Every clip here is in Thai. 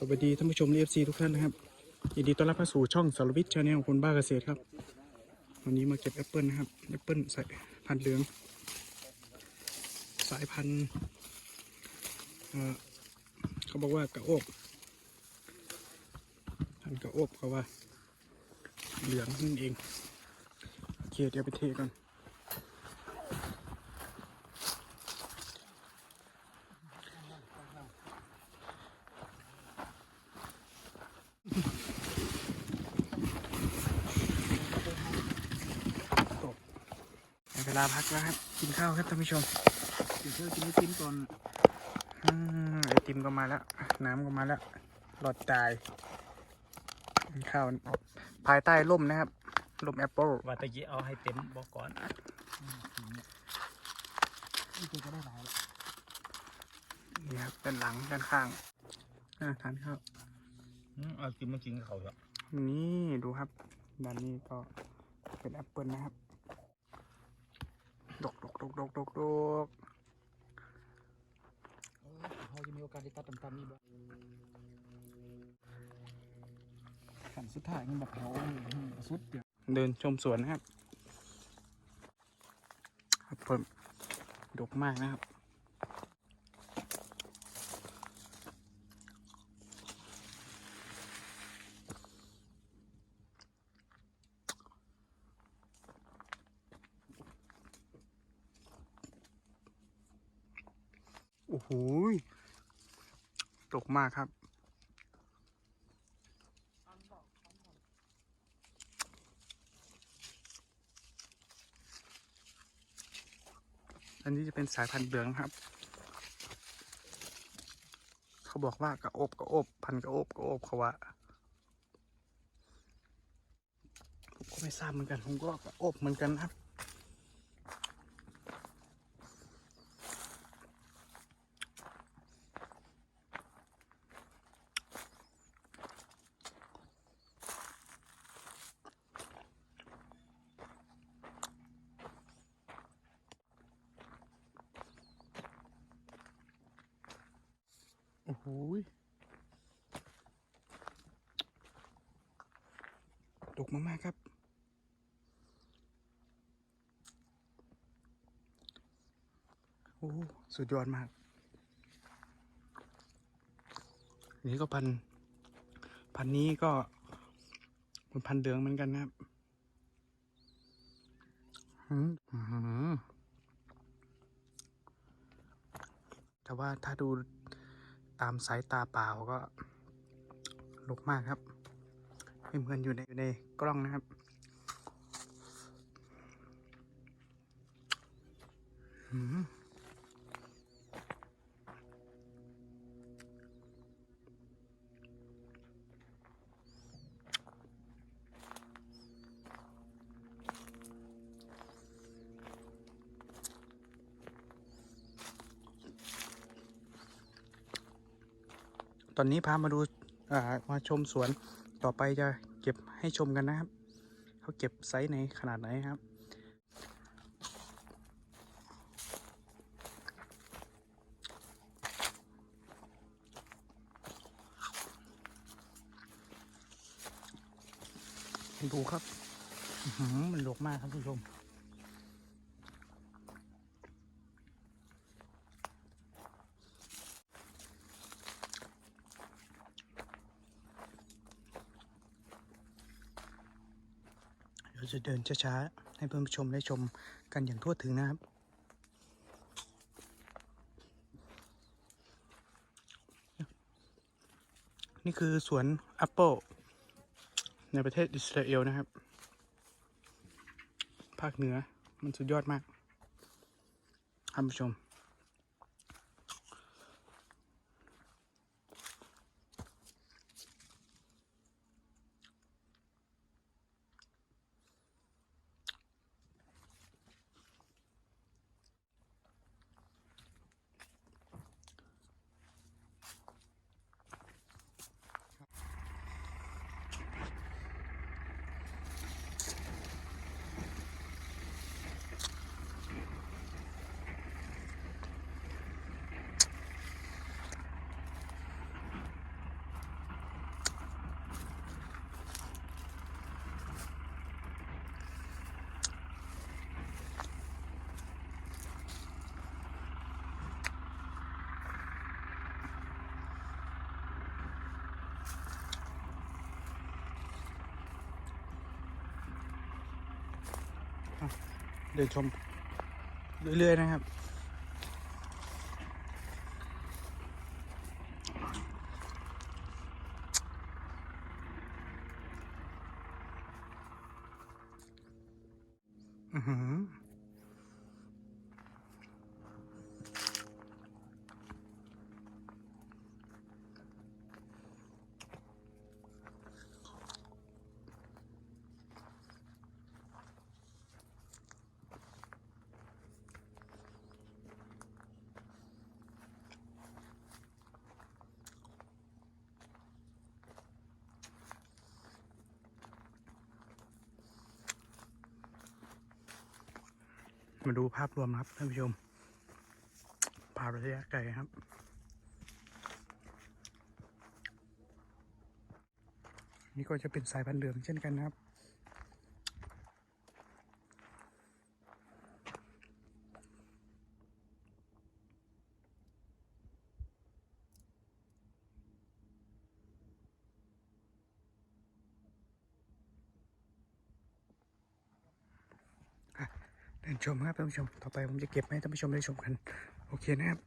สวัสดีท่านผู้ชมเอฟซีทุกท่านนะครับยินดีต้อนรับเข้าสู่ช่องสารวิทย์ชาแนลคนบ้าเกษตรครับ วันนี้มาเก็บแอปเปิลนะครับแอปเปิลสายพันธุ์เหลือง สายพันธุ์เขาบอกว่ากระโอบพันกระโอบเขาว่า เหลืองนั่นเองโอเคเดี๋ยวไปเทก่อน ได้เว ลาพักแล้วครับ กินข้าวครับท่านผู้ชมกินเพื่อกินไอติมก่อนอืมไอติมก็มาแล้ว น้ำก็มาแล้วหลอดตายกินข้าวภายใต้ร่มนะครับร่มแอปเปิลว่าตะกี้เอาให้เต็มบอกก่อนนี่ก็ได้หลายละนี่ครับด้านหลังด้านข้างน่าทานข้าวอืมเอากินมากินกับเขาเถอะนี่ดูครับด้านนี้ก็เป็นแอปเปิลนะครับ ดกดกดกดกดกดกเขาจะมีโอกาสได้ตัดต่ำๆนี่บ่ขันสุดท้ายมันแบบเขาสุดเดียวเดินชมสวนนะครับแอปเปิลดกมากนะครับ อ้โหตกมากครับ อันนี้จะเป็นสายพันธุ์เหลืองครับ เขาบอกว่ากระอบกระอบพันกระอบกระอบเขาว่าผมก็ไม่ทราบเหมือนกัน ผมก็กระอบเหมือนกันครับ โหดกมาก ๆ ครับ โอ้ สุดยอดมาก นี่ก็พัน พันนี้ก็เป็นพันเหลืองเหมือนกันนะครับแต่ว่าถ้าดู ตามสายตาเปล่าก็ลกมากครับ ไม่เหมือนอยู่ในอยู่ในกล้องนะครับ อืม ตอนนี้พามาดูมาชมสวนต่อไปจะเก็บให้ชมกันนะครับ เขาเก็บไซส์ไหนขนาดไหนครับดูครับมันลวกมากครับผู้ชม จะเดินช้าๆ ให้เพื่อนผู้ชมได้ชมกันอย่างทั่วถึงนะครับ นี่คือสวนแอปเปิลในประเทศอิสราเอลนะครับ ภาคเหนือมันสุดยอดมากท่านผู้ชม เดินชมเรื่อย ๆ นะครับ อือหือ มาดูภาพรวมครับท่านผู้ชมภาพระยะไกลครับ นี่ก็จะเป็นสายพันธุ์เหลืองเช่นกันนะครับ ชมครับท่านผู้ชม ต่อไปผมจะเก็บให้ท่านผู้ชมได้ชมกัน โอเคนะครับ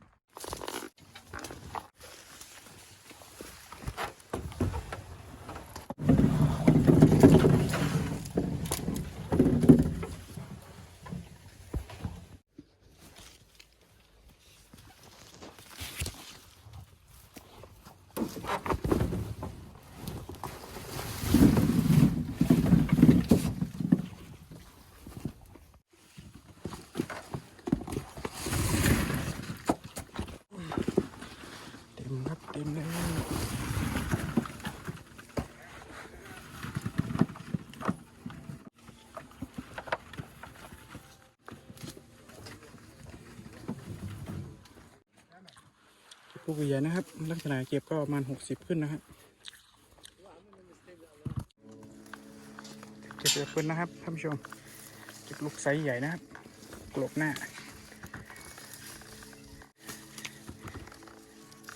เต็มครับเต็มเลย ลูกเหวียนะครับ ลักษณะเก็บก็ประมาณหกสิบขึ้นนะครับเก็บแอปเปิลนะครับท่านผู้ชมเก็บลูกไซส์ใหญ่นะครับกลบหน้า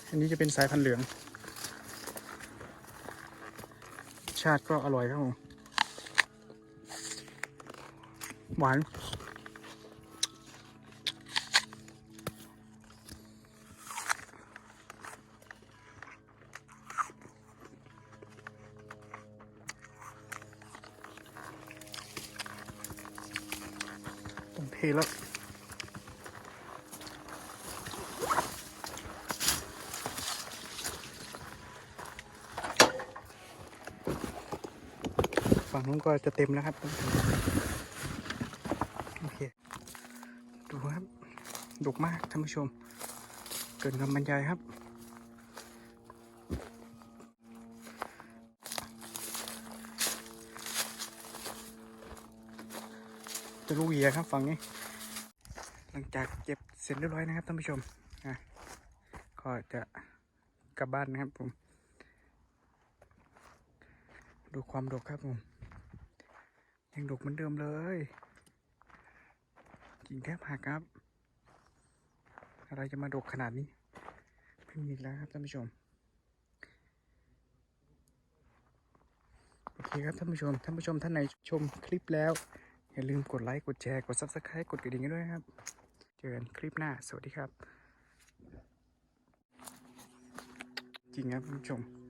อันนี้จะเป็นสายพันธุ์เหลือง ชาติก็อร่อยครับผมหวาน แล้วฝั่งนู้นก็จะเต็มแล้วครับ โอเค ดูครับดกมากท่านผู้ชม เกินคำบรรยายครับ จะลูกเหยียครับฝั่งนี้ หลังจากเก็บเสร็จเรียบร้อยนะครับท่านผู้ชมอะก็จะกลับบ้านนะครับผม ดูความดกครับผมยังดกเหมือนเดิมเลยกิ่งแทบหักครับ อะไรจะมาดกขนาดนี้ไม่มีแล้วครับท่านผู้ชมโอเคครับท่านผู้ชมท่านผู้ชมท่านไหนชมคลิปแล้ว อย่าลืมกดไลค์กดแชร์กด subscribe กดกระดิ่งกันด้วยครับ เจอกันคลิปหน้า สวัสดีครับ จริงครับคุณผู้ชม